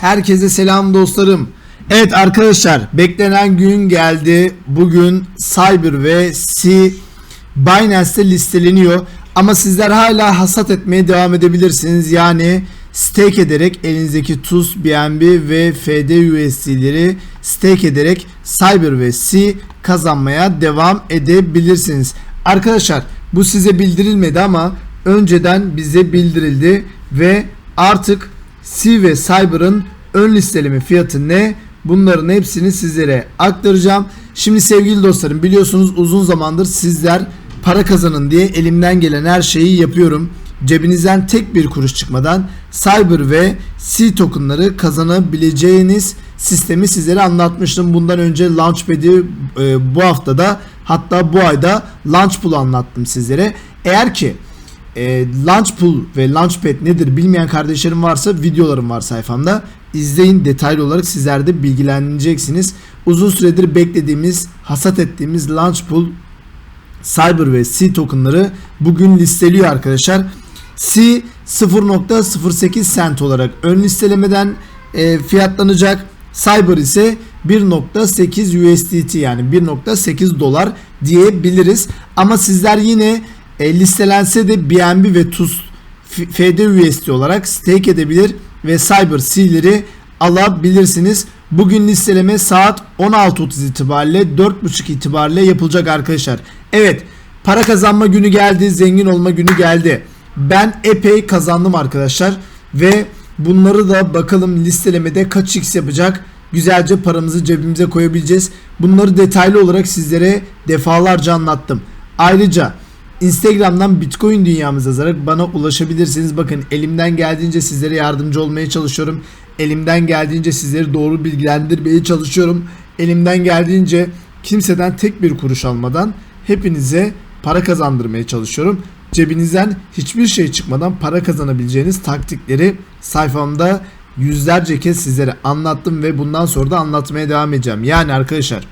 Herkese selam dostlarım. Evet arkadaşlar beklenen gün geldi. Bugün Cyber ve C Binance'te listeleniyor. Ama sizler hala hasat etmeye devam edebilirsiniz. Yani stake ederek elinizdeki TUS, BNB ve FD USD'leri stake ederek Cyber ve C kazanmaya devam edebilirsiniz. Arkadaşlar bu size bildirilmedi ama önceden bize bildirildi ve artık C ve Cyber'ın ön listeleme fiyatı ne? Bunların hepsini sizlere aktaracağım. Şimdi sevgili dostlarım biliyorsunuz uzun zamandır sizler para kazanın diye elimden gelen her şeyi yapıyorum. Cebinizden tek bir kuruş çıkmadan Cyber ve C tokenları kazanabileceğiniz sistemi sizlere anlatmıştım. Bundan önce Launchpad'i e, bu haftada hatta bu ayda Launchpool'u anlattım sizlere. Eğer ki e, Launchpool ve Launchpad nedir bilmeyen kardeşlerim varsa videolarım var sayfamda. İzleyin detaylı olarak sizler de bilgileneceksiniz. Uzun süredir beklediğimiz, hasat ettiğimiz Launchpool Cyber ve C tokenları bugün listeliyor arkadaşlar. C 0.08 cent olarak ön listelemeden e, fiyatlanacak. Cyber ise 1.8 USDT yani 1.8 dolar diyebiliriz. Ama sizler yine e, listelense de BNB ve TUS FD USD olarak stake edebilir ve Cyber C'leri alabilirsiniz. Bugün listeleme saat 16.30 itibariyle 4.30 itibariyle yapılacak arkadaşlar. Evet para kazanma günü geldi zengin olma günü geldi. Ben epey kazandım arkadaşlar ve bunları da bakalım listelemede kaç x yapacak güzelce paramızı cebimize koyabileceğiz. Bunları detaylı olarak sizlere defalarca anlattım. Ayrıca Instagram'dan Bitcoin dünyamıza yazarak bana ulaşabilirsiniz. Bakın elimden geldiğince sizlere yardımcı olmaya çalışıyorum. Elimden geldiğince sizleri doğru bilgilendirmeye çalışıyorum. Elimden geldiğince kimseden tek bir kuruş almadan hepinize para kazandırmaya çalışıyorum. Cebinizden hiçbir şey çıkmadan para kazanabileceğiniz taktikleri sayfamda yüzlerce kez sizlere anlattım ve bundan sonra da anlatmaya devam edeceğim. Yani arkadaşlar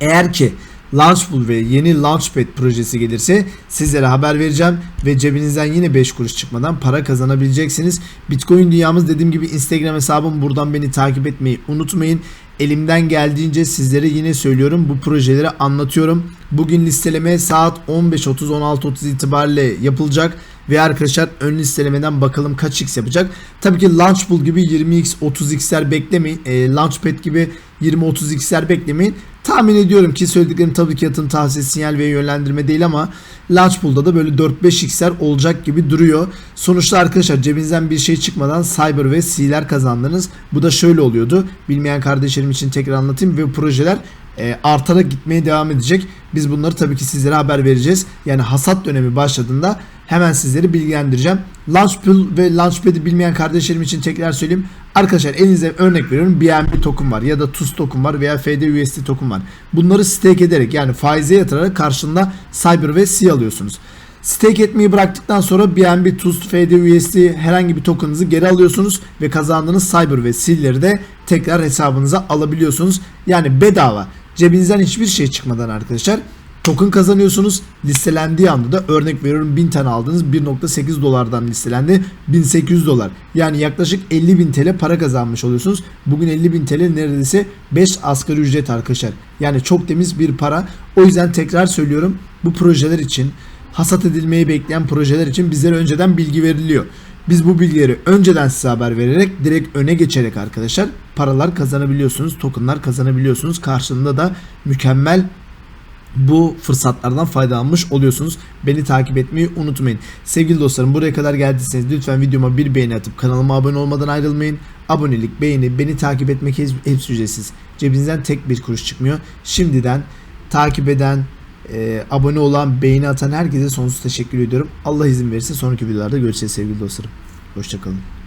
eğer ki Launchpool ve yeni Launchpad projesi gelirse sizlere haber vereceğim ve cebinizden yine 5 kuruş çıkmadan para kazanabileceksiniz. Bitcoin dünyamız dediğim gibi Instagram hesabım buradan beni takip etmeyi unutmayın. Elimden geldiğince sizlere yine söylüyorum bu projeleri anlatıyorum. Bugün listeleme saat 15.30-16.30 itibariyle yapılacak ve arkadaşlar ön listelemeden bakalım kaç x yapacak. Tabii ki Launchpool gibi 20x 30x'ler beklemeyin. E, Launchpad gibi 20-30x'ler beklemeyin. Tahmin ediyorum ki söylediklerim tabii ki yatın tavsiye sinyal ve yönlendirme değil ama Launchpool'da da böyle 4-5x'ler olacak gibi duruyor. Sonuçta arkadaşlar cebinizden bir şey çıkmadan Cyber ve C'ler kazandınız. Bu da şöyle oluyordu. Bilmeyen kardeşlerim için tekrar anlatayım ve projeler e, artarak gitmeye devam edecek. Biz bunları tabii ki sizlere haber vereceğiz. Yani hasat dönemi başladığında hemen sizleri bilgilendireceğim. Launchpool ve Launchpad'i bilmeyen kardeşlerim için tekrar söyleyeyim. Arkadaşlar elinize örnek veriyorum BNB token var ya da TUS token var veya FD USD token var. Bunları stake ederek yani faize yatırarak karşında Cyber ve C alıyorsunuz. Stake etmeyi bıraktıktan sonra BNB, TUS, FD, USD herhangi bir token'ınızı geri alıyorsunuz ve kazandığınız Cyber ve C'leri de tekrar hesabınıza alabiliyorsunuz. Yani bedava cebinizden hiçbir şey çıkmadan arkadaşlar token kazanıyorsunuz. Listelendiği anda da örnek veriyorum 1000 tane aldınız 1.8 dolardan listelendi 1800 dolar. Yani yaklaşık 50 bin TL para kazanmış oluyorsunuz. Bugün 50 bin TL neredeyse 5 asgari ücret arkadaşlar. Yani çok temiz bir para. O yüzden tekrar söylüyorum bu projeler için hasat edilmeyi bekleyen projeler için bizlere önceden bilgi veriliyor. Biz bu bilgileri önceden size haber vererek direkt öne geçerek arkadaşlar paralar kazanabiliyorsunuz, tokenlar kazanabiliyorsunuz. Karşılığında da mükemmel bu fırsatlardan faydalanmış oluyorsunuz. Beni takip etmeyi unutmayın. Sevgili dostlarım buraya kadar geldiyseniz lütfen videoma bir beğeni atıp kanalıma abone olmadan ayrılmayın. Abonelik, beğeni, beni takip etmek hepsi ücretsiz. Cebinizden tek bir kuruş çıkmıyor. Şimdiden takip eden, e, abone olan, beğeni atan herkese sonsuz teşekkür ediyorum. Allah izin verirse sonraki videolarda görüşeceğiz sevgili dostlarım. Hoşçakalın.